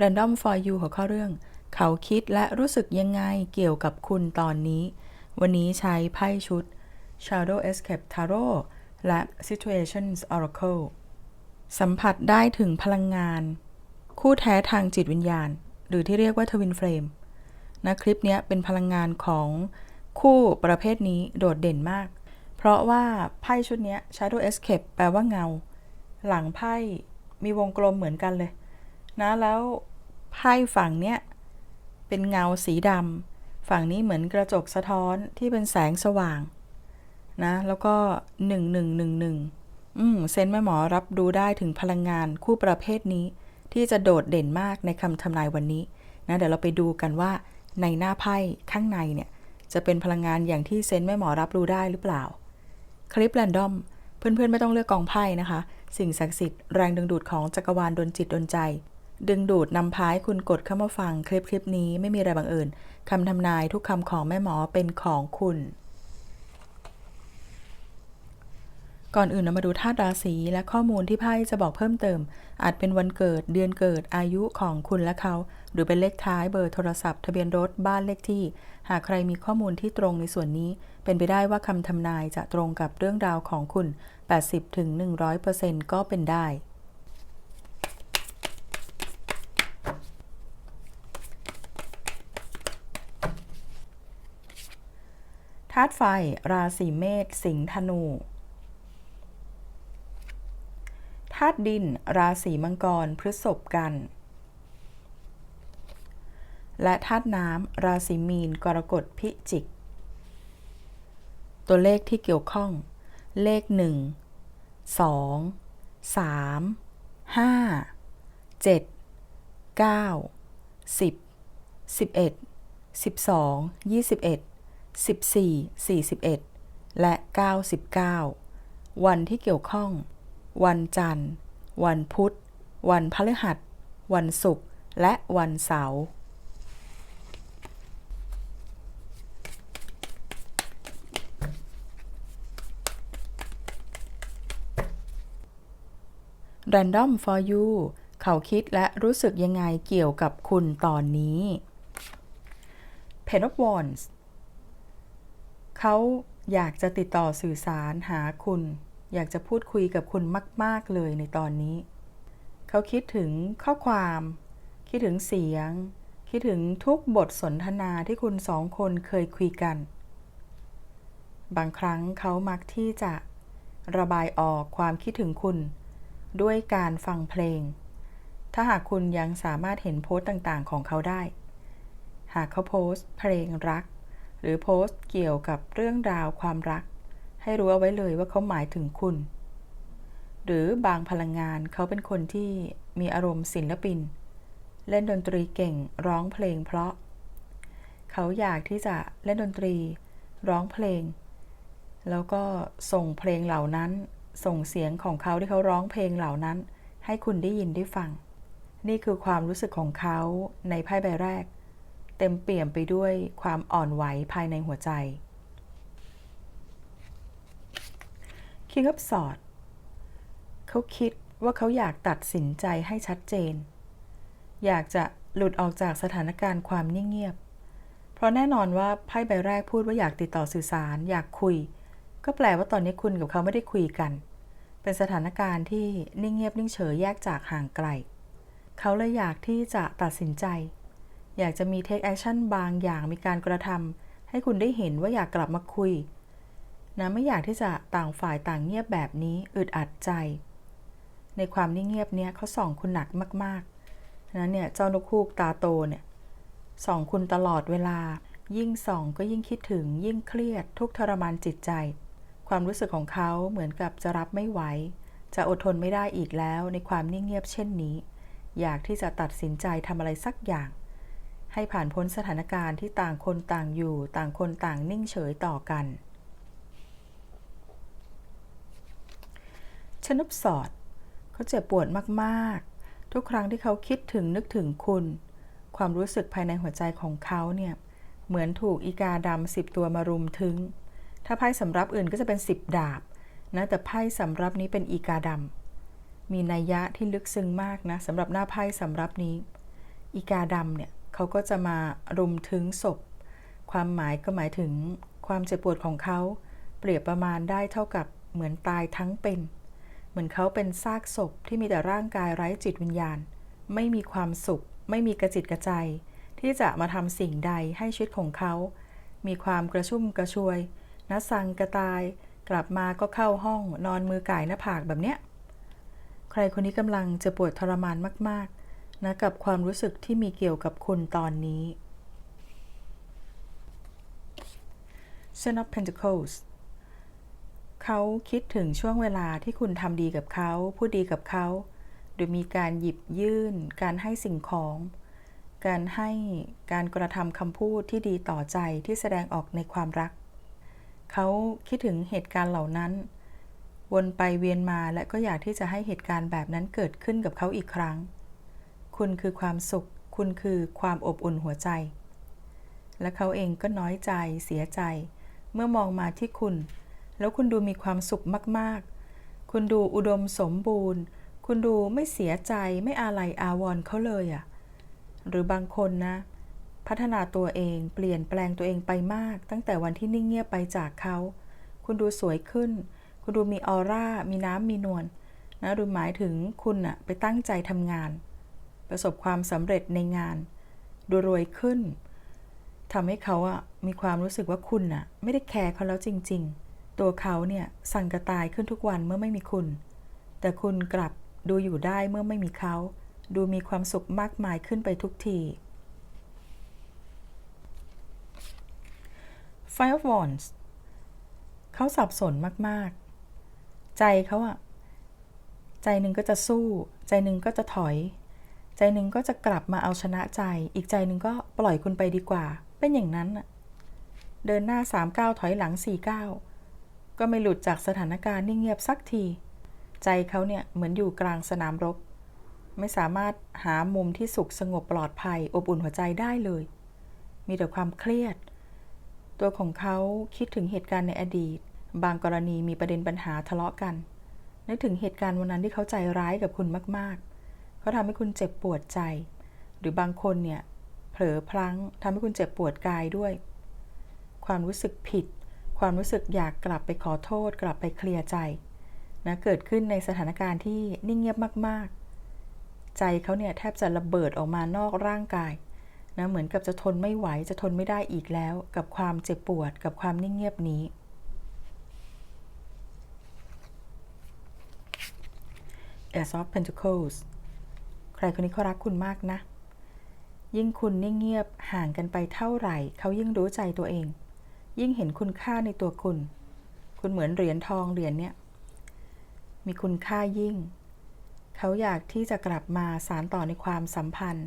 Random for You หัวข้อเรื่อง เขาคิดและรู้สึกยังไงเกี่ยวกับคุณตอนนี้ วันนี้ใช้ไพ่ชุด Shadow Escape Tarot และ Situations Oracle สัมผัสได้ถึงพลังงาน คู่แท้ทางจิตวิญญาณ หรือที่เรียกว่า Twin Flame นะคลิปนี้เป็นพลังงานของคู่ประเภทนี้โดดเด่นมาก เพราะว่าไพ่ชุดนี้ Shadow Escape แปลว่าเงา หลังไพ่มีวงกลมเหมือนกันเลย นะแล้วไพ่ฝั่งเนี้ยเป็นเงาสีดำฝั่งนี้เหมือนกระจกสะท้อนที่เป็นแสงสว่างนะแล้วก็หนึ่งหนึ่งหนึ่งหนึ่งอืมเซนแม่หมอรับดูได้ถึงพลังงานคู่ประเภทนี้ ที่จะโดดเด่นมากในคำทำนายวันนี้นะเดี๋ยวเราไปดูกันว่าในหน้าไพ่ข้างในเนี่ย จะเป็นพลังงานอย่างที่เซนแม่หมอรับรู้ได้หรือเปล่า คลิปแรนดอม เพื่อนๆไม่ต้องเลือกกองไพ่นะคะ สิ่งศักดิ์สิทธิ์แรงดึงดูดของจักรวาลดนจิตดนใจ ดึงดูดนำพายคุณกดเข้ามาฟังคลิปคลิปนี้ไม่มีอะไรบังเอิญคำทำนายทุกคำของแม่หมอเป็นของคุณ ก่อนอื่นเรามาดูธาตุราศีและข้อมูลที่ไพ่จะบอกเพิ่มเติม อาจเป็นวันเกิดเดือนเกิดอายุของคุณและเขา หรือเป็นเลขท้ายเบอร์โทรศัพท์ ทะเบียนรถบ้านเลขที่ หากใครมีข้อมูลที่ตรงในส่วนนี้ เป็นไปได้ว่าคำทำนายจะตรงกับเรื่องราวของคุณ 80-100%ก็เป็นได้ ธาตุไฟ ราศีเมษ สิงห์ ธนู ธาตุดิน ราศีมังกร พฤษภกัน และธาตุน้ำ ราศีมีน กรกฎ พิจิก ตัวเลขที่เกี่ยวข้อง เลข1 2 3 5 7 9 10 11 12 21 14 41 และ 99 วันที่เกี่ยวข้อง วันจันทร์ วันพุธ วันพฤหัส วันศุกร์ และวันเสาร์ Random for you เขาคิดและรู้สึกยังไงเกี่ยวกับคุณตอนนี้ Pen of Wands เขาอยากจะติดต่อสื่อสารหาคุณ อยากจะพูดคุยกับคุณมาก ๆ เลยในตอนนี้ เขาคิดถึงข้อความ คิดถึงเสียง คิดถึงทุกบทสนทนาที่คุณสองคนเคยคุยกัน บางครั้งเขามักที่จะระบายออกความคิดถึงคุณ ด้วยการฟังเพลง ถ้าหากคุณยังสามารถเห็นโพสต์ต่าง ๆ ของเขาได้ หากเขาโพสต์เพลงรัก หรือโพสต์เกี่ยวกับเรื่องราวความรัก ให้รู้เอาไว้เลยว่าเขาหมายถึงคุณ หรือบางพลังงานเขาเป็นคนที่มีอารมณ์ศิลปิน เล่นดนตรีเก่งร้องเพลงเพราะ เขาอยากที่จะเล่นดนตรี ร้องเพลง แล้วก็ส่งเพลงเหล่านั้น ส่งเสียงของเขาที่เขาร้องเพลงเหล่านั้น ให้คุณได้ยินได้ฟัง นี่คือความรู้สึกของเขาในไพ่ใบแรก เต็มเปี่ยมไปด้วยความอ่อนไหวภายในหัวใจ King of s w o r d เขาคิดว่าเขาอยากตัดสินใจให้ชัดเจน อยากจะหลุดออกจากสถานการณ์ความนิ่งเงียบ เพราะแน่นอนว่าไพ่ใบแรกพูดว่าอยากติดต่อสื่อสาร อยากคุย ก็แปลว่าตอนนี้คุณกับเขาไม่ได้คุยกัน เป็นสถานการณ์ที่นิ่งเงียบนิ่งเฉยแยกจากห่างไกล เขาเลยอยากที่จะตัดสินใจ อยากจะมี take action บางอย่างมีการกระทำให้คุณได้เห็นว่าอยากกลับมาคุยนะไม่อยากที่จะต่างฝ่ายต่างเงียบแบบนี้อึดอัดใจ ในความนิ่งเงียบเนี้ยเขาส่องคุณหนักมากๆนั้นเนี่ยเจ้านกคูกตาโตเนี่ยส่องคุณตลอดเวลา ยิ่งส่องก็ยิ่งคิดถึง ยิ่งเครียด ทุกทรมานจิตใจ ความรู้สึกของเขาเหมือนกับจะรับไม่ไหว จะอดทนไม่ได้อีกแล้วในความนิ่งเงียบเช่นนี้ อยากที่จะตัดสินใจทำอะไรสักอย่าง ให้ผ่านพ้นสถานการณ์ที่ต่างคนต่างอยู่ ต่างคนต่างนิ่งเฉยต่อกัน ชนบสอด เขาเจ็บปวดมากๆ ทุกครั้งที่เขาคิดถึงนึกถึงคุณ ความรู้สึกภายในหัวใจของเขาเนี่ย เหมือนถูกอีกาดำสิบตัวมารุมถึง ถ้าไพ่สำรับอื่นก็จะเป็นสิบดาบนะแต่ไพ่สำรับนี้เป็นอีกาดำมีนัยยะที่ลึกซึ้งมากนะสำหรับหน้าไพ่สำรับนี้ อีกาดำเนี่ย เขาก็จะมารุมถึงศพ ความหมายก็หมายถึงความเจ็บปวดของเขา เปรียบประมาณได้เท่ากับเหมือนตายทั้งเป็น เหมือนเขาเป็นซากศพที่มีแต่ร่างกายไร้จิตวิญญาณ ไม่มีความสุข ไม่มีกระจิตกระใจ ที่จะมาทำสิ่งใดให้ชีวิตของเขา มีความกระชุ่มกระชวยนะสังกระตาย กลับมาก็เข้าห้องนอนมือก่ายหน้าผากแบบเนี้ย ใครคนนี้กำลังจะปวดทรมานมากๆ นะกับความรู้สึกที่มีเกี่ยวกับคุณตอนนี้ Ten of Pentacles เขาคิดถึงช่วงเวลาที่คุณทำดีกับเขาพูดดีกับเขา โดยมีการหยิบยื่น การให้สิ่งของ การให้การกระทำคำพูดที่ดีต่อใจที่แสดงออกในความรัก เขาคิดถึงเหตุการณ์เหล่านั้น วนไปเวียนมาและก็อยากที่จะให้เหตุการณ์แบบนั้นเกิดขึ้นกับเขาอีกครั้ง คุณคือความสุข คุณคือความอบอุ่นหัวใจ และเขาเองก็น้อยใจเสียใจ เมื่อมองมาที่คุณ แล้วคุณดูมีความสุขมากๆ คุณดูอุดมสมบูรณ์ คุณดูไม่เสียใจไม่อาลัยอาวรณ์เขาเลยอะ่ะหรือบางคนนะ พัฒนาตัวเองเปลี่ยนแปลงตัวเองไปมาก ตั้งแต่วันที่นิ่งเงียบไปจากเขา คุณดูสวยขึ้น คุณดูมีออร่า มีน้ำมีนวลนะดูหมายถึงคุณอะไปตั้งใจทำงาน ประสบความสำเร็จในงานดูรวยขึ้นทำให้เขาอะมีความรู้สึกว่าคุณอะไม่ได้แคร์เขาแล้วจริง ๆ ตัวเขาเนี่ยสั่นกระตายขึ้นทุกวันเมื่อไม่มีคุณ แต่คุณกลับดูอยู่ได้เมื่อไม่มีเขา ดูมีความสุขมากมายขึ้นไปทุกที Five of Wands เขาสับสนมาก ๆ ใจเขาอะใจหนึ่งก็จะสู้ ใจหนึ่งก็จะถอย ใจหนึ่งก็จะกลับมาเอาชนะใจ อีกใจหนึ่งก็ปล่อยคุณไปดีกว่า เป็นอย่างนั้นเดินหน้าสามก้าวถอยหลังสี่ก้าวก็ไม่หลุดจากสถานการณ์นิ่งเงียบสักที ใจเขาเนี่ยเหมือนอยู่กลางสนามรบ ไม่สามารถหามุมที่สุขสงบปลอดภัย อบอุ่นหัวใจได้เลย มีแต่ความเครียด ตัวของเขาคิดถึงเหตุการณ์ในอดีต บางกรณีมีประเด็นปัญหาทะเลาะกัน นึกถึงเหตุการณ์วันนั้นที่เขาใจร้ายกับคุณมากๆ เขาทำให้คุณเจ็บปวดใจ หรือบางคนเนี่ยเผลอพลั้งทำให้คุณเจ็บปวดกายด้วย ความรู้สึกผิด ความรู้สึกอยากกลับไปขอโทษ กลับไปเคลียร์ใจนะเกิดขึ้นในสถานการณ์ที่นิ่งเงียบมาก ๆ ใจเขาเนี่ยแทบจะระเบิดออกมานอกร่างกายนะเหมือนกับจะทนไม่ไหวจะทนไม่ได้อีกแล้ว กับความเจ็บปวด กับความนิ่งเงียบนี้ Ace of Pentacles ใค รคนนี้เขารักคุณมากนะ ยิ่งคุณนิ่งเงียบห่างกันไปเท่าไหร่ เขายิ่งรู้ใจตัวเอง ยิ่งเห็นคุณค่าในตัวคุณ คุณเหมือนเหรียญทองเหรียญเนี้ยมีคุณค่ายิ่ง เขาอยากที่จะกลับมาสารต่อในความสัมพันธ์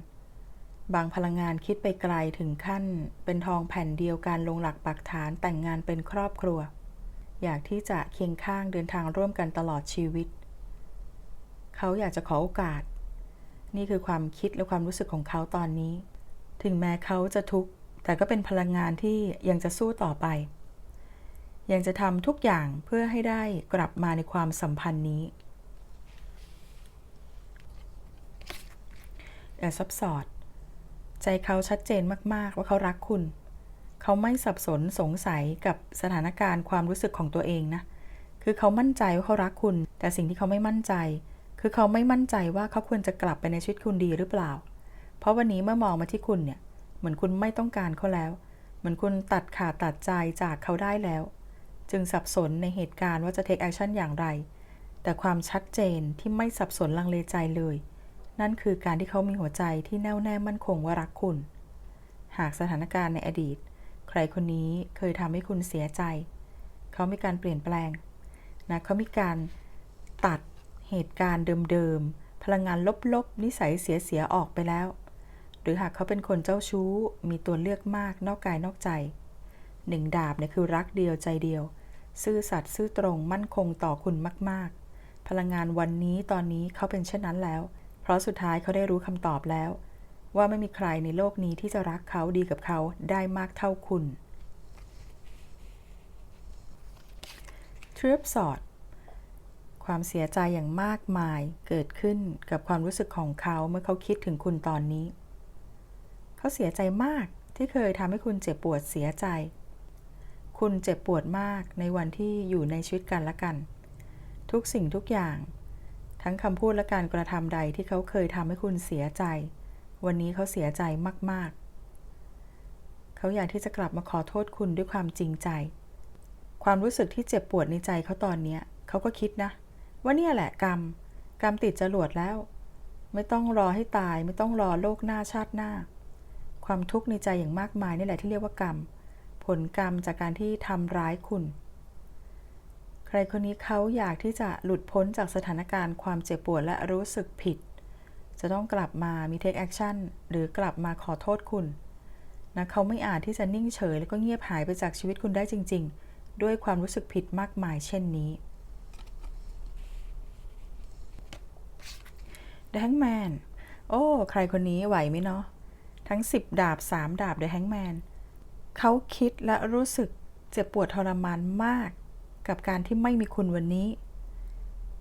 บางพลังงานคิดไปไกลถึงขั้น เป็นทองแผ่นเดียวกันลงหลักปักฐานแต่งงานเป็นครอบครัว อยากที่จะเคียงข้างเดินทางร่วมกันตลอดชีวิต เขาอยากจะขอโอกาส นี่คือความคิดและความรู้สึกของเขาตอนนี้ ถึงแม้เขาจะทุกข์ แต่ก็เป็นพลังงานที่ยังจะสู้ต่อไป ยังจะทำทุกอย่างเพื่อให้ได้กลับมาในความสัมพันธ์นี้แอบซับสอด ใจเขาชัดเจนมาก ๆ ว่าเขารักคุณ เขาไม่สับสนสงสัยกับสถานการณ์ความรู้สึกของตัวเองนะ คือเขามั่นใจว่าเขารักคุณ แต่สิ่งที่เขาไม่มั่นใจ คือเขาไม่มั่นใจว่าเขาควรจะกลับไปในชีวิตคุณดีหรือเปล่า เพราะวันนี้เมื่อมองมาที่คุณเนี่ย เหมือนคุณไม่ต้องการเขาแล้ว เหมือนคุณตัดขาดตัดใจจากเขาได้แล้ว จึงสับสนในเหตุการณ์ว่าจะ take action อย่างไร แต่ความชัดเจนที่ไม่สับสนลังเลใจเลย นั่นคือการที่เขามีหัวใจที่แน่วแน่มั่นคงว่ารักคุณ หากสถานการณ์ในอดีต ใครคนนี้เคยทำให้คุณเสียใจ เขามีการเปลี่ยนแปลงนะเขามีการตัด เหตุการณ์เดิมๆ พลังงานลบๆ นิสัยเสียๆ ออกไปแล้ว หรือหากเขาเป็นคนเจ้าชู้ มีตัวเลือกมากนอกกายนอกใจ หนึ่งดาบเนี่ยคือรักเดียวใจเดียว ซื่อสัตย์ซื่อตรงมั่นคงต่อคุณมากๆ พลังงานวันนี้ตอนนี้เขาเป็นเช่นนั้นแล้ว เพราะสุดท้ายเขาได้รู้คำตอบแล้ว ว่าไม่มีใครในโลกนี้ที่จะรักเขาดีกับเขาได้มากเท่าคุณทริปสอด ความเสียใจอย่างมากมายเกิดขึ้นกับความรู้สึกของเขาเมื่อเขาคิดถึงคุณตอนนี้ เขาเสียใจมากที่เคยทำให้คุณเจ็บปวดเสียใจ คุณเจ็บปวดมากในวันที่อยู่ในชีวิตกันและกัน ทุกสิ่งทุกอย่าง ทั้งคำพูดและการกระทำใดที่เขาเคยทำให้คุณเสียใจ วันนี้เขาเสียใจมาก ๆ เขาอยากที่จะกลับมาขอโทษคุณด้วยความจริงใจ ความรู้สึกที่เจ็บปวดในใจเขาตอนนี้เขาก็คิดนะ ว่าเนี่ยแหละกรรม กรรมติดจรวดแล้ว ไม่ต้องรอให้ตาย ไม่ต้องรอโลกหน้าชาติหน้า ความทุกข์ในใจอย่างมากมายนี่แหละที่เรียกว่ากรรม ผลกรรมจากการที่ทำร้ายคุณ ใครคนนี้เขาอยากที่จะหลุดพ้นจากสถานการณ์ความเจ็บปวดและรู้สึกผิด จะต้องกลับมามี take action หรือกลับมาขอโทษคุณนะเขาไม่อาจที่จะนิ่งเฉย แล้วก็เงียบหายไปจากชีวิตคุณได้จริง ๆ ด้วยความรู้สึกผิดมากมายเช่นนี้ The Hangman โอ้ ใครคนนี้ไหวไหมเนาะ ทั้ง 10 ดาบ 3 ดาบ The Hangman เขาคิดและรู้สึกเจ็บปวดทรมานมาก กับการที่ไม่มีคุณวันนี้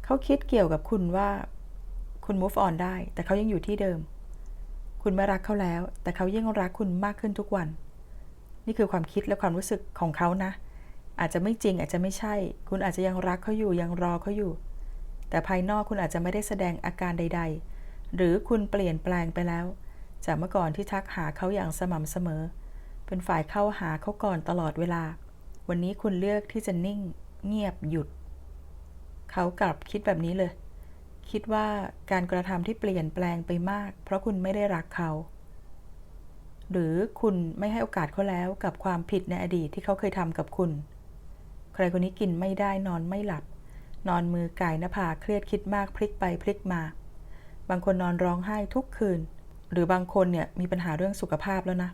เขาคิดเกี่ยวกับคุณว่า คุณ move on ได้ แต่เขายังอยู่ที่เดิม คุณไม่รักเขาแล้ว แต่เขายิ่งรักคุณมากขึ้นทุกวัน นี่คือความคิดและความรู้สึกของเขานะ อาจจะไม่จริงอาจจะไม่ใช่ คุณอาจจะยังรักเขาอยู่ยังรอเขาอยู่ แต่ภายนอกคุณอาจจะไม่ได้แสดงอาการใด ๆ หรือคุณเปลี่ยนแปลงไปแล้ว จากเมื่อก่อนที่ทักหาเขาอย่างสม่ำเสมอ เป็นฝ่ายเข้าหาเขาก่อนตลอดเวลา วันนี้คุณเลือกที่จะนิ่ง เงียบหยุด เขากลับคิดแบบนี้เลย คิดว่าการกระทำที่เปลี่ยนแปลงไปมาก เพราะคุณไม่ได้รักเขา หรือคุณไม่ให้โอกาสเขาแล้วกับความผิดในอดีตที่เขาเคยทำกับคุณ ใครคนนี้กินไม่ได้นอนไม่หลับ นอนมือไก่หน้าผาเครียดคิดมากพลิกไปพลิกมา บางคนนอนร้องไห้ทุกคืน หรือบางคนเนี่ยมีปัญหาเรื่องสุขภาพแล้วนะ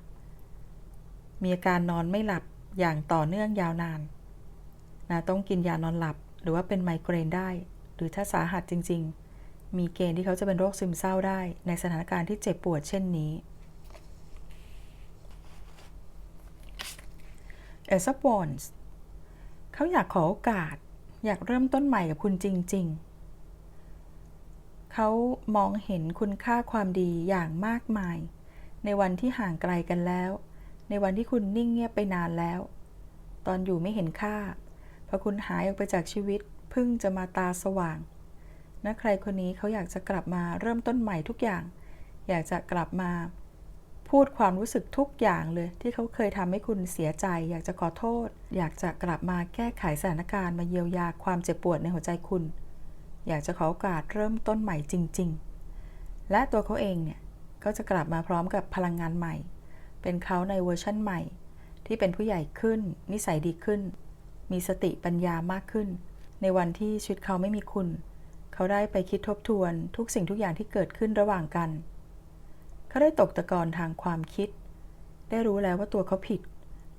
มีอาการนอนไม่หลับอย่างต่อเนื่องยาวนานนะต้องกินยานอนหลับ หรือว่าเป็นไมเกรนได้ หรือถ้าสาหัสจริง ๆ มีเกณฑ์ที่เขาจะเป็นโรคซึมเศร้าได้ ในสถานการณ์ที่เจ็บปวดเช่นนี้ a c e of Wands เขาอยากขอโอกาส อยากเริ่มต้นใหม่กับคุณจริง ๆ เขามองเห็นคุณค่าความดีอย่างมากมาย ในวันที่ห่างไกลกันแล้ว ในวันที่คุณนิ่งเงียบไปนานแล้ว ตอนอยู่ไม่เห็นค่าพอคุณหายออกไปจากชีวิตเพิ่งจะมาตาสว่างนะใครคนนี้เขาอยากจะกลับมาเริ่มต้นใหม่ทุกอย่าง อยากจะกลับมา พูดความรู้สึกทุกอย่างเลย ที่เขาเคยทำให้คุณเสียใจ อยากจะขอโทษ อยากจะกลับมาแก้ไขสถานการณ์มาเยียวยาความเจ็บปวดในหัวใจคุณ อยากจะขอโอกาสเริ่มต้นใหม่จริง ๆ และตัวเขาเองเนี่ยก็จะกลับมาพร้อมกับพลังงานใหม่ เป็นเขาในเวอร์ชั่นใหม่ ที่เป็นผู้ใหญ่ขึ้น นิสัยดีขึ้น มีสติปัญญามากขึ้น ในวันที่ชีวิตเขาไม่มีคุณ เขาได้ไปคิดทบทวนทุกสิ่งทุกอย่างที่เกิดขึ้นระหว่างกัน เขาได้ตกตะกอนทางความคิด ได้รู้แล้วว่าตัวเขาผิด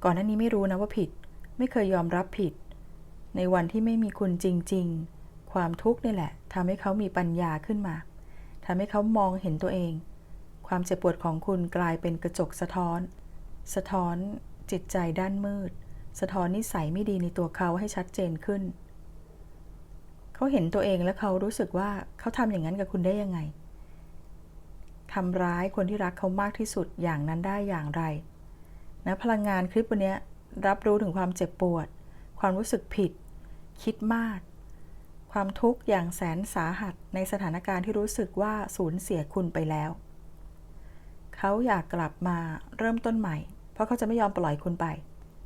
ก่อนหน้านี้ไม่รู้นะว่าผิด ไม่เคยยอมรับผิด ในวันที่ไม่มีคุณจริง ๆ ความทุกข์นี่แหละทำให้เขามีปัญญาขึ้นมาทำให้เขามองเห็นตัวเอง ความเจ็บปวดของคุณกลายเป็นกระจกสะท้อน สะท้อนจิตใจด้านมืด สะท้อนนิสัยไม่ดีในตัวเขาให้ชัดเจนขึ้น เขาเห็นตัวเองและเขารู้สึกว่าเขาทำอย่างนั้นกับคุณได้ยังไง ทำร้ายคนที่รักเขามากที่สุดอย่างนั้นได้อย่างไรนะพลังงานคลิปวันนี้รับรู้ถึงความเจ็บปวด ความรู้สึกผิด คิดมาก ความทุกข์อย่างแสนสาหัสในสถานการณ์ที่รู้สึกว่าสูญเสียคุณไปแล้ว เขาอยากกลับมาเริ่มต้นใหม่ เพราะเขาจะไม่ยอมปล่อยคุณไป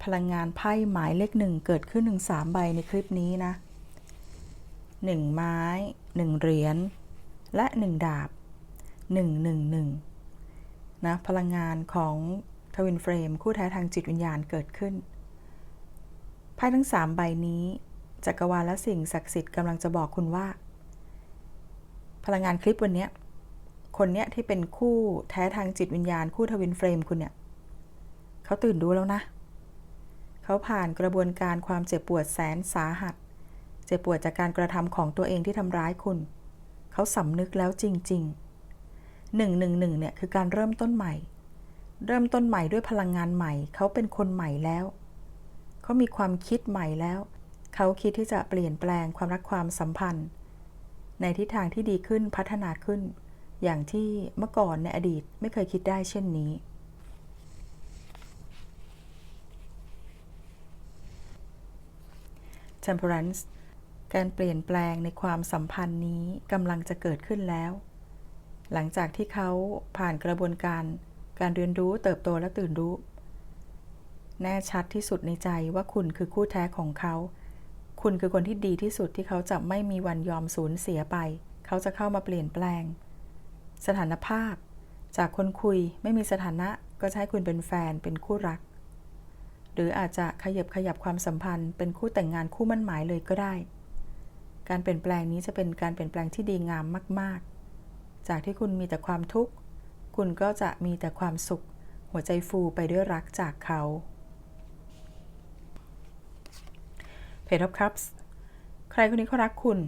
พลังงานไพ่หมายเลขหนึ่งเกิดขึ้นหนึ่งสามใบในคลิปนี้นะหนึ่งไม้หนึ่งเหรียญและหนึ่งดาบ หนึ่งหนึ่งหนึ่งนะพลังงานของทวินเฟรมคู่แท้ทางจิตวิญญาณเกิดขึ้นไพ่ทั้งสามใบนี้ จักรวาลและสิ่งศักดิ์สิทธิ์กำลังจะบอกคุณว่า พลังงานคลิปวันนี้คนเนี้ยที่เป็นคู่แท้ทางจิตวิญญาณคู่ทวินเฟรมคุณเนี่ยเขาตื่นรู้แล้วนะ เขาผ่านกระบวนการความเจ็บปวดแสนสาหัส เจ็บปวดจากการกระทำของตัวเองที่ทำร้ายคุณ เขาสำนึกแล้วจริง ๆ หนึ่งหนึ่งหนึ่งเนี่ยคือการเริ่มต้นใหม่ เริ่มต้นใหม่ด้วยพลังงานใหม่ เขาเป็นคนใหม่แล้ว เขามีความคิดใหม่แล้ว เขาคิดที่จะเปลี่ยนแปลงความรักความสัมพันธ์ ในทิศทางที่ดีขึ้นพัฒนาขึ้น อย่างที่เมื่อก่อนในอดีตไม่เคยคิดได้เช่นนี้ Temperance การเปลี่ยนแปลงในความสัมพันธ์นี้กำลังจะเกิดขึ้นแล้ว หลังจากที่เขาผ่านกระบวนการ การเรียนรู้เติบโตและตื่นรู้ แน่ชัดที่สุดในใจว่าคุณคือคู่แท้ของเขา คุณคือคนที่ดีที่สุดที่เขาจะไม่มีวันยอมสูญเสียไป เขาจะเข้ามาเปลี่ยนแปลง สถานภาพ จากคนคุยไม่มีสถานะก็ให้คุณเป็นแฟนเป็นคู่รัก หรืออาจจะขยับขยับความสัมพันธ์ เป็นคู่แต่งงานคู่มั่นหมายเลยก็ได้ การเปลี่ยนแปลงนี้จะเป็นการเปลี่ยนแปลงที่ดีงามมาก ๆ จากที่คุณมีแต่ความทุกข์ คุณก็จะมีแต่ความสุข หัวใจฟูไปด้วยรักจากเขาเพจ of Cups ใครคนนี้เขารักคุณ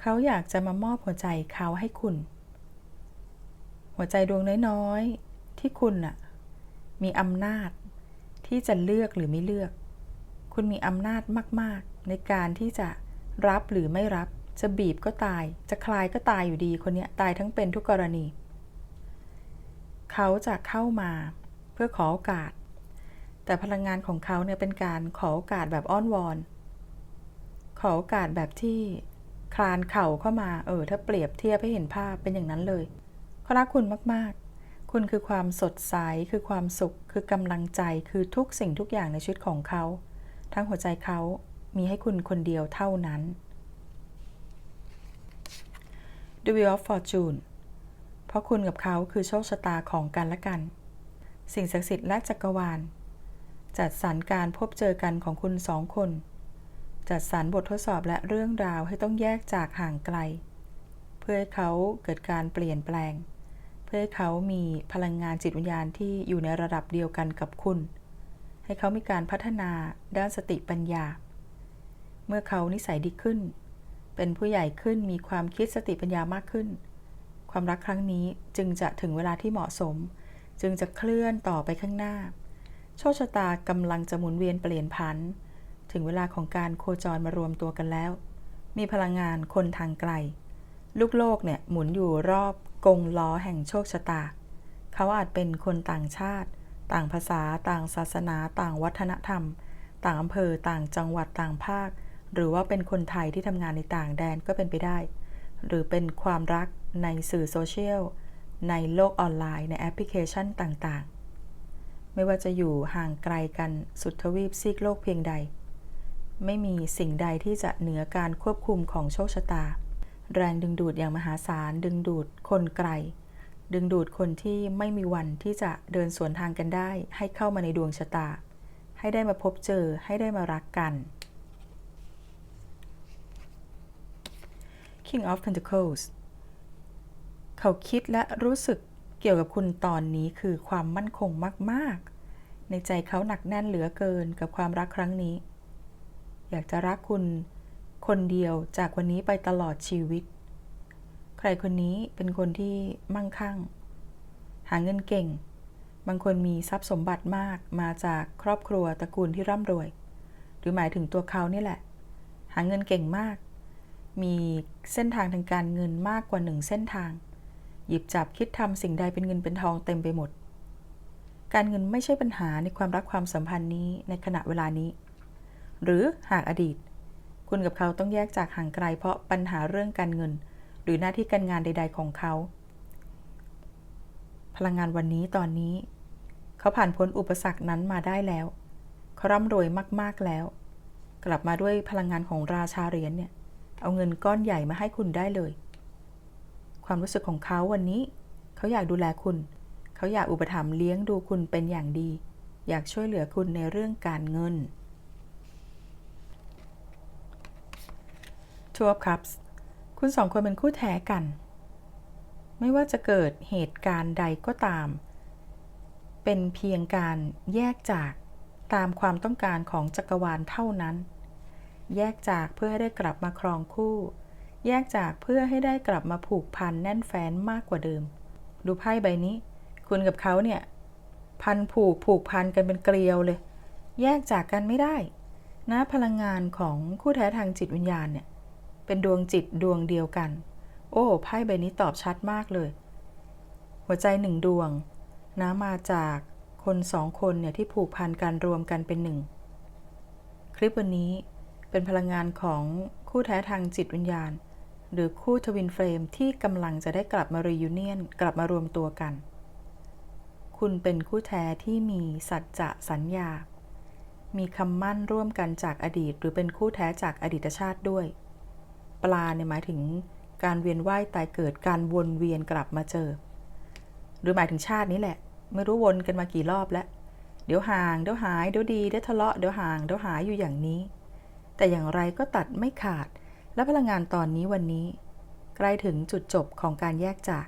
เขาอยากจะมามอบหัวใจเขาให้คุณ หัวใจดวงน้อยๆ ที่คุณน่ะ มีอำนาจที่จะเลือกหรือไม่เลือก คุณมีอำนาจมาก ๆ ในการที่จะรับหรือไม่รับ จะบีบก็ตาย จะคลายก็ตายอยู่ดีคนนี้ตายทั้งเป็นทุกกรณี เขาจะเข้ามาเพื่อขอโอกาส แต่พลังงานของเขาเนี่ยเป็นการขอโอกาสแบบอ้อนวอน ขอโอกาสแบบที่คลานเข่าเข้ามาเออถ้าเปรียบเทียบให้เห็นภาพเป็นอย่างนั้นเลยเขารักคุณมากๆ คุณคือความสดใส คือความสุข คือกำลังใจ คือทุกสิ่งทุกอย่างในชีวิตของเขา ทั้งหัวใจเขามีให้คุณคนเดียวเท่านั้น The Wheel of Fortune เพราะคุณกับเขาคือโชคชะตาของกันและกัน สิ่งศักดิ์สิทธิ์และจักรวาล จัดสรรการพบเจอกันของคุณสองคน จัดสรรบททดสอบและเรื่องราวให้ต้องแยกจากห่างไกล เพื่อให้เขาเกิดการเปลี่ยนแปลง เพื่อให้เขามีพลังงานจิตวิญญาณที่อยู่ในระดับเดียวกันกับคุณ ให้เขามีการพัฒนาด้านสติปัญญา เมื่อเขานิสัยดีขึ้น เป็นผู้ใหญ่ขึ้นมีความคิดสติปัญญามากขึ้น ความรักครั้งนี้จึงจะถึงเวลาที่เหมาะสม จึงจะเคลื่อนต่อไปข้างหน้า โชคชะตากำลังจะหมุนเวียนเปลี่ยนผัน ถึงเวลาของการโคจรมารวมตัวกันแล้ว มีพลังงานคนทางไกล ลูกโลกเนี่ยหมุนอยู่รอบกงล้อแห่งโชคชะตา เขาอาจเป็นคนต่างชาติ ต่างภาษา ต่างศาสนา ต่างวัฒนธรรม ต่างอำเภอ ต่างจังหวัด ต่างภาค หรือว่าเป็นคนไทยที่ทำงานในต่างแดนก็เป็นไปได้ หรือเป็นความรักในสื่อโซเชียล ในโลกออนไลน์ ในแอปพลิเคชันต่างๆ ไม่ว่าจะอยู่ห่างไกลกันสุดทวีปซีกโลกเพียงใด ไม่มีสิ่งใดที่จะเหนือการควบคุมของโชคชะตา แรงดึงดูดอย่างมหาศาล ดึงดูดคนไกล ดึงดูดคนที่ไม่มีวันที่จะเดินสวนทางกันได้ ให้เข้ามาในดวงชะตา ให้ได้มาพบเจอให้ได้มารักกัน King of Pentacles เขาคิดและรู้สึกเกี่ยวกับคุณตอนนี้คือความมั่นคงมากๆ ในใจเขาหนักแน่นเหลือเกินกับความรักครั้งนี้ อยากจะรักคุณคนเดียวจากวันนี้ไปตลอดชีวิต ใครคนนี้เป็นคนที่มั่งคั่ง หาเงินเก่ง บางคนมีทรัพย์สมบัติมากมาจากครอบครัวตระกูลที่ร่ำรวย หรือหมายถึงตัวเขานี่แหละ หาเงินเก่งมาก มีเส้นทางทางการเงินมากกว่าหนึ่งเส้นทาง หยิบจับคิดทำสิ่งใดเป็นเงินเป็นทองเต็มไปหมด การเงินไม่ใช่ปัญหาในความรักความสัมพันธ์นี้ในขณะเวลานี้ หรือหากอดีต คุณกับเขาต้องแยกจากห่างไกลเพราะปัญหาเรื่องการเงิน หรือหน้าที่การงานใด ๆ ของเขา พลังงานวันนี้ตอนนี้ เขาผ่านพ้นอุปสรรคนั้นมาได้แล้วเขาร่ำรวยมากๆแล้ว กลับมาด้วยพลังงานของราชาเหรียญเนี่ย เอาเงินก้อนใหญ่มาให้คุณได้เลย ความรู้สึกของเขาวันนี้ เขาอยากดูแลคุณ เขาอยากอุปถัมภ์เลี้ยงดูคุณเป็นอย่างดี อยากช่วยเหลือคุณในเรื่องการเงิน Two of Cups คุณสองคนเป็นคู่แท้กัน ไม่ว่าจะเกิดเหตุการณ์ใดก็ตาม เป็นเพียงการแยกจากตามความต้องการของจักรวาลเท่านั้น แยกจากเพื่อให้ได้กลับมาครองคู่ แยกจากเพื่อให้ได้กลับมาผูกพันแน่นแฟ้นมากกว่าเดิม ดูไพ่ใบนี้ คุณกับเขาเนี่ย พันผูกผูกพันกันเป็นเกลียวเลย แยกจากกันไม่ได้ นะพลังงานของคู่แท้ทางจิตวิญญาณเนี่ย เป็นดวงจิตดวงเดียวกัน โอ้ไพ่ใบนี้ตอบชัดมากเลย หัวใจหนึ่งดวง นะมาจากคนสองคนเนี่ยที่ผูกพันกันรวมกันเป็นหนึ่ง คลิปวันนี้ เป็นพลังงานของคู่แท้ทางจิตวิญญาณ หรือคู่ทวินเฟรมที่กำลังจะได้กลับมารียูเนียน กลับมารวมตัวกัน คุณเป็นคู่แท้ที่มีสัจจะสัญญา มีคำมั่นร่วมกันจากอดีต หรือเป็นคู่แท้จากอดีตชาติด้วย ปลาเนี่ยหมายถึงการเวียนว่ายตายเกิดการวนเวียนกลับมาเจอ หรือหมายถึงชาตินี้แหละ ไม่รู้วนกันมากี่รอบแล้ว เดี๋ยวห่าง เดี๋ยวหาย เดี๋ยวดี เดี๋ยวทะเลาะ เดี๋ยวห่าง เดี๋ยวหายอยู่อย่างนี้ แต่อย่างไรก็ตัดไม่ขาด และพลังงานตอนนี้วันนี้ ใกล้ถึงจุดจบของการแยกจาก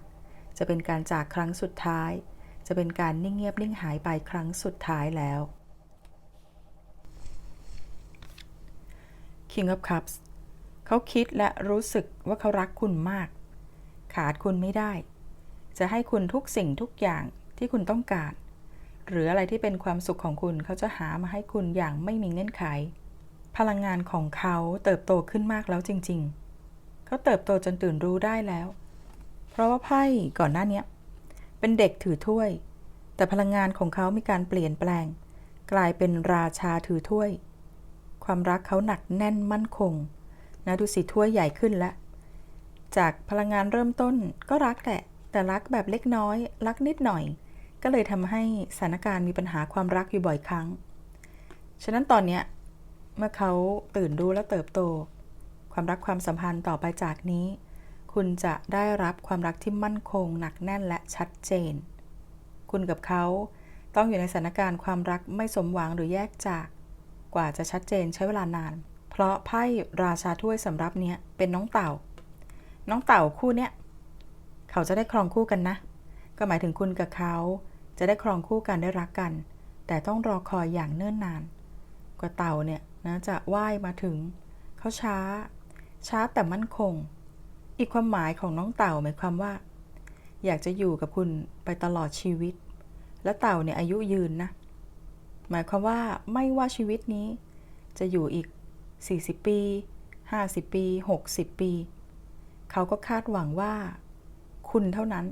จะเป็นการจากครั้งสุดท้าย จะเป็นการนิ่งเงียบนิ่งหายไปครั้งสุดท้ายแล้ว King of Cups เขาคิดและรู้สึกว่าเขารักคุณมาก ขาดคุณไม่ได้ จะให้คุณทุกสิ่งทุกอย่างที่คุณต้องการ หรืออะไรที่เป็นความสุขของคุณเขาจะหามาให้คุณอย่างไม่มีเงื่อนไข พลังงานของเขาเติบโตขึ้นมากแล้วจริง ๆ เขาเติบโตจนตื่นรู้ได้แล้ว เพราะว่าไพ่ก่อนหน้านี้เป็นเด็กถือถ้วย แต่พลังงานของเขามีการเปลี่ยนแปลง กลายเป็นราชาถือถ้วย ความรักเขาหนักแน่นมั่นคง นะดูสิถ้วยใหญ่ขึ้นแล้วจากพลังงานเริ่มต้นก็รักแหละ แต่รักแบบเล็กน้อย รักนิดหน่อย ก็เลยทำให้สถานการณ์มีปัญหาความรักอยู่บ่อยครั้ง ฉะนั้นตอนเนี้ย เมื่อเขาตื่นรู้และเติบโต ความรักความสัมพันธ์ต่อไปจากนี้ คุณจะได้รับความรักที่มั่นคง หนักแน่นและชัดเจน คุณกับเขาต้องอยู่ในสถานการณ์ความรักไม่สมหวังหรือแยกจาก กว่าจะชัดเจนใช้เวลานาน เพราะไพ่ราชาถ้วยสำรับเนี้ยเป็นน้องเต่า น้องเต่าคู่เนี้ยเขาจะได้ครองคู่กันนะ ก็หมายถึงคุณกับเขาจะได้ครองคู่กันได้รักกัน แต่ต้องรอคอยอย่างเนิ่นนาน กว่าเต่าเนี่ยนะจะว่ายมาถึง เขาช้า ช้าแต่มั่นคง อีกความหมายของน้องเต่าหมายความว่า อยากจะอยู่กับคุณไปตลอดชีวิต และเต่าเนี่ยอายุยืนนะ หมายความว่าไม่ว่าชีวิตนี้ จะอยู่อีก 40 ปี 50 ปี 60 ปี เขาก็คาดหวังว่า คุณเท่านั้น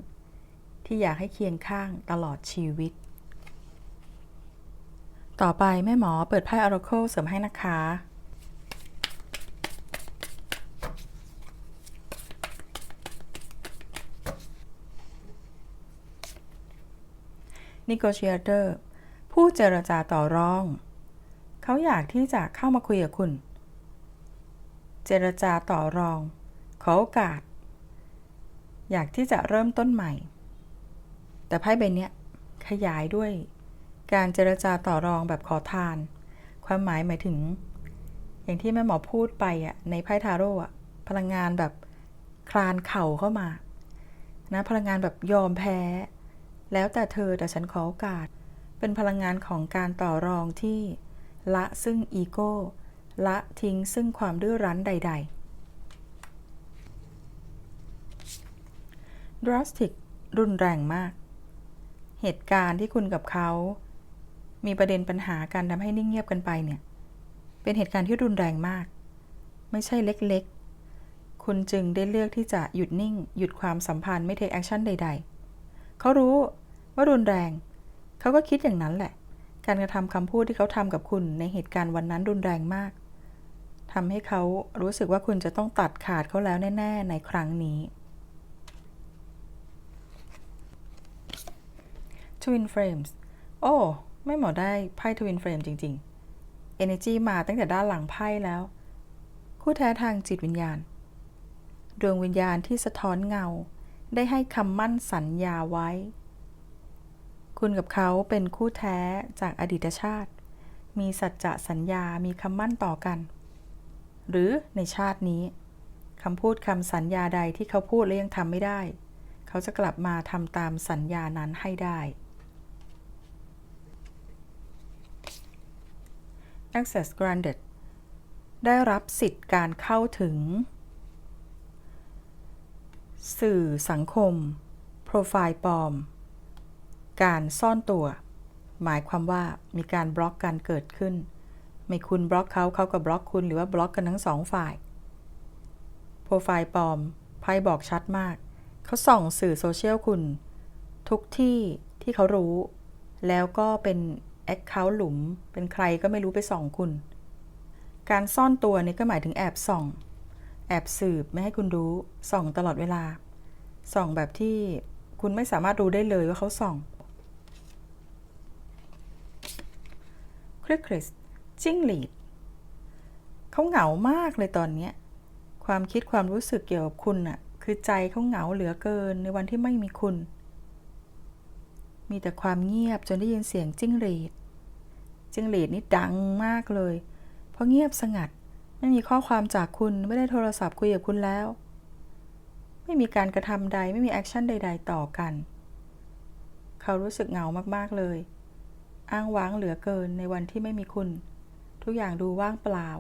ที่อยากให้เคียงข้างตลอดชีวิต ต่อไปแม่หมอเปิดไพ่ Oracle เสริมให้นะคะ Negotiator ผู้เจรจาต่อรอง เขาอยากที่จะเข้ามาคุยกับคุณ เจรจาต่อรอง ขอโอกาส อยากที่จะเริ่มต้นใหม่ แต่ไพ่ใบเนี้ยขยายด้วย การเจรจาต่อรองแบบขอทาน ความหมายหมายถึง อย่างที่แม่หมอพูดไปอะในไพ่ทาโร่อะพลังงานแบบคลานเข่าเข้ามานะพลังงานแบบยอมแพ้ แล้วแต่เธอแต่ฉันขอโอกาส เป็นพลังงานของการต่อรองที่ละซึ่งอีโก้ละทิ้งซึ่งความดื้อรั้นใดๆดรอสติกรุนแรงมาก เหตุการณ์ที่คุณกับเขา มีประเด็นปัญหาการทำให้นิ่งเงียบกันไปเนี่ย เป็นเหตุการณ์ที่รุนแรงมาก ไม่ใช่เล็กๆ คุณจึงได้เลือกที่จะหยุดนิ่ง หยุดความสัมพันธ์ไม่เทคแอคชั่นใด ๆ เขารู้ว่ารุนแรง เขาก็คิดอย่างนั้นแหละ การกระทำคำพูดที่เขาทำกับคุณในเหตุการณ์วันนั้นรุนแรงมากทำให้เขารู้สึกว่าคุณจะต้องตัดขาดเขาแล้วแน่ ๆ ในครั้งนี้ Twin Frames โอ้ ไม่เหมอได้ไพ่ Twin Frame จริงๆ Energy มาตั้งแต่ด้านหลังไพ่แล้ว คู่แท้ทางจิตวิญญาณ ดวงวิญญาณที่สะท้อนเงา ได้ให้คำมั่นสัญญาไว้ คุณกับเขาเป็นคู่แท้จากอดีตชาติ มีสัจจะสัญญามีคำมั่นต่อกัน หรือในชาตินี้คำพูดคำสัญญาใดที่เขาพูดแล้วยังทำไม่ได้ เขาจะกลับมาทำตามสัญญานั้นให้ได้ Access granted ได้รับสิทธิ์การเข้าถึง สื่อสังคม โปรไฟล์ปลอม การซ่อนตัว หมายความว่ามีการบล็อกการเกิดขึ้น ไม่คุณบล็อกเขาเขาก็บล็อกคุณหรือว่าบล็อกกันทั้งสองฝ่าย โปรไฟล์ปลอมไพ่บอกชัดมาก เขาส่องสื่อโซเชียลคุณ ทุกที่ที่เขารู้ แล้วก็เป็น แอคเคาท์หลุม เป็นใครก็ไม่รู้ไปส่องคุณ การซ่อนตัวนี่ก็หมายถึงแอบส่อง แอบสืบไม่ให้คุณรู้ ส่องตลอดเวลา ส่องแบบที่คุณไม่สามารถรู้ได้เลยว่าเขาส่องคริสคริสจิ้งหรีดเขาเหงามากเลยตอนนี้ ความคิดความรู้สึกเกี่ยวกับคุณน่ะ คือใจเขาเหงาเหลือเกินในวันที่ไม่มีคุณ มีแต่ความเงียบจนได้ยินเสียงจิ้งหรีด จิ้งหรีดนี่ดังมากเลย เพราะเงียบสงัด ไม่มีข้อความจากคุณไม่ได้โทรศัพท์คุยกับคุณแล้ว ไม่มีการกระทำใดไม่มีแอคชั่นใด ๆ ต่อกัน เขารู้สึกเหงามากๆเลย อ้างว้างเหลือเกินในวันที่ไม่มีคุณ ทุกอย่างดูว่างเปล่า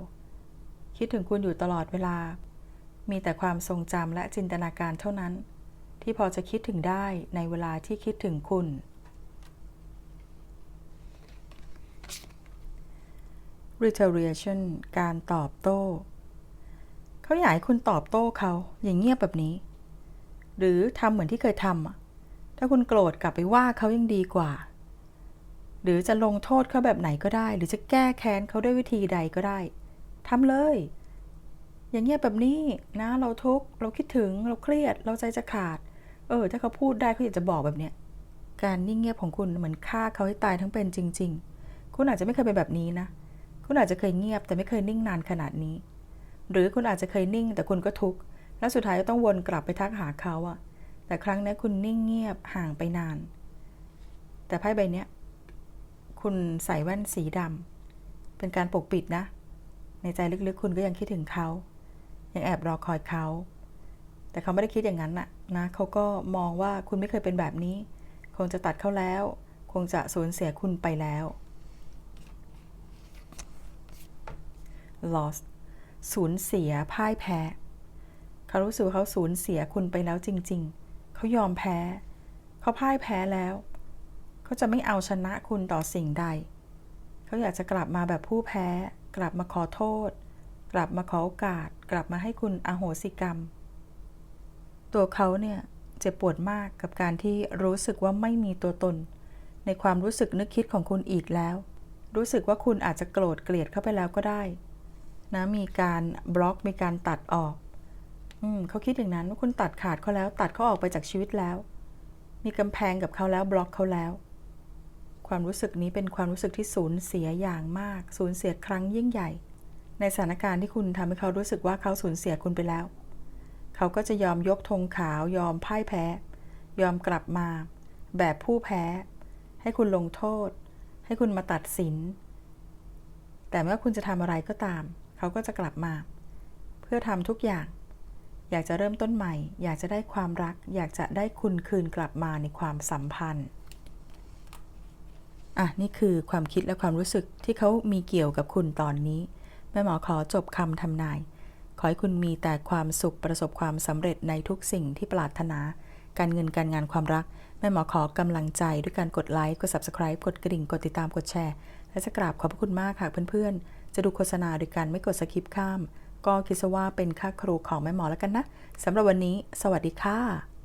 คิดถึงคุณอยู่ตลอดเวลา มีแต่ความทรงจำและจินตนาการเท่านั้นที่พอจะคิดถึงได้ในเวลาที่คิดถึงคุณ retaliation การตอบโต้ เขาอยากให้คุณตอบโต้เขาอย่างเงียบแบบนี้ หรือทำเหมือนที่เคยทำถ้าคุณโกรธกลับไปว่าเขายังดีกว่า หรือจะลงโทษเขาแบบไหนก็ได้ หรือจะแก้แค้นเขาด้วยวิธีใดก็ได้ทำเลย อย่างเงียบแบบนี้นะ เราทุกข์เราคิดถึงเราเครียด เราใจจะขาด เออ ถ้าเขาพูดได้เขาอยากจะบอกแบบเนี้ยการนิ่งเงียบของคุณเหมือนฆ่าเขาให้ตายทั้งเป็นจริง ๆ คุณอาจจะไม่เคยเป็นแบบนี้นะ คุณอาจจะเคยเงียบแต่ไม่เคยนิ่งนานขนาดนี้ หรือคุณอาจจะเคยนิ่งแต่คุณก็ทุกข์ แล้วสุดท้ายก็ต้องวนกลับไปทักหาเขาอะแต่ครั้งนี้คุณนิ่งเงียบห่างไปนาน แต่ไพ่ใบเนี้ย คุณใส่แว่นสีดำเป็นการปกปิดนะ ในใจลึกๆ คุณก็ยังคิดถึงเขา ยังแอบรอคอยเขา แต่เขาไม่ได้คิดอย่างนั้นน่ะนะเขาก็มองว่าคุณไม่เคยเป็นแบบนี้ คงจะตัดเขาแล้ว คงจะสูญเสียคุณไปแล้ว lost สูญเสียพ่ายแพ้เขารู้สึกเขาสูญเสียคุณไปแล้วจริง ๆ เขายอมแพ้ เขาพ่ายแพ้แล้ว เขาจะไม่เอาชนะคุณต่อสิ่งใด เขาอยากจะกลับมาแบบผู้แพ้ กลับมาขอโทษ กลับมาขอโอกาส กลับมาให้คุณอโหสิกรรม ตัวเขาเนี่ยเจ็บปวดมากกับการที่รู้สึกว่าไม่มีตัวตน ในความรู้สึกนึกคิดของคุณอีกแล้ว รู้สึกว่าคุณอาจจะโกรธเกลียดเข้าไปแล้วก็ได้ นะมีการบล็อกมีการตัดออกอืมเขาคิดอย่างนั้นว่าคุณตัดขาดเขาแล้ว ตัดเขาออกไปจากชีวิตแล้ว มีกำแพงกับเขาแล้วบล็อกเขาแล้ว ความรู้สึกนี้เป็นความรู้สึกที่สูญเสียอย่างมาก สูญเสียครั้งยิ่งใหญ่ ในสถานการณ์ที่คุณทำให้เขารู้สึกว่าเขาสูญเสียคุณไปแล้ว เขาก็จะยอมยกธงขาวยอมพ่ายแพ้ ยอมกลับมา แบบผู้แพ้ ให้คุณลงโทษ ให้คุณมาตัดสิน แต่เมื่อคุณจะทำอะไรก็ตาม เขาก็จะกลับมา เพื่อทำทุกอย่าง อยากจะเริ่มต้นใหม่ อยากจะได้ความรัก อยากจะได้คุณคืนกลับมาในความสัมพันธ์อะ นี่คือความคิดและความรู้สึกที่เขามีเกี่ยวกับคุณตอนนี้ แม่หมอขอจบคำทำนาย ขอให้คุณมีแต่ความสุขประสบความสำเร็จในทุกสิ่งที่ปรารถนา การเงินการงานความรัก แม่หมอขอกำลังใจด้วยการกดไลค์ กด subscribe กดกระดิ่ง กดติดตาม กดแชร์ และจะกราบขอบพระคุณมากค่ะเพื่อนๆ จะดูโฆษณาโดยการไม่กดสคิปข้าม ก็คิดซะว่าเป็นค่าครูของแม่หมอแล้วกันนะสำหรับวันนี้ สวัสดีค่ะ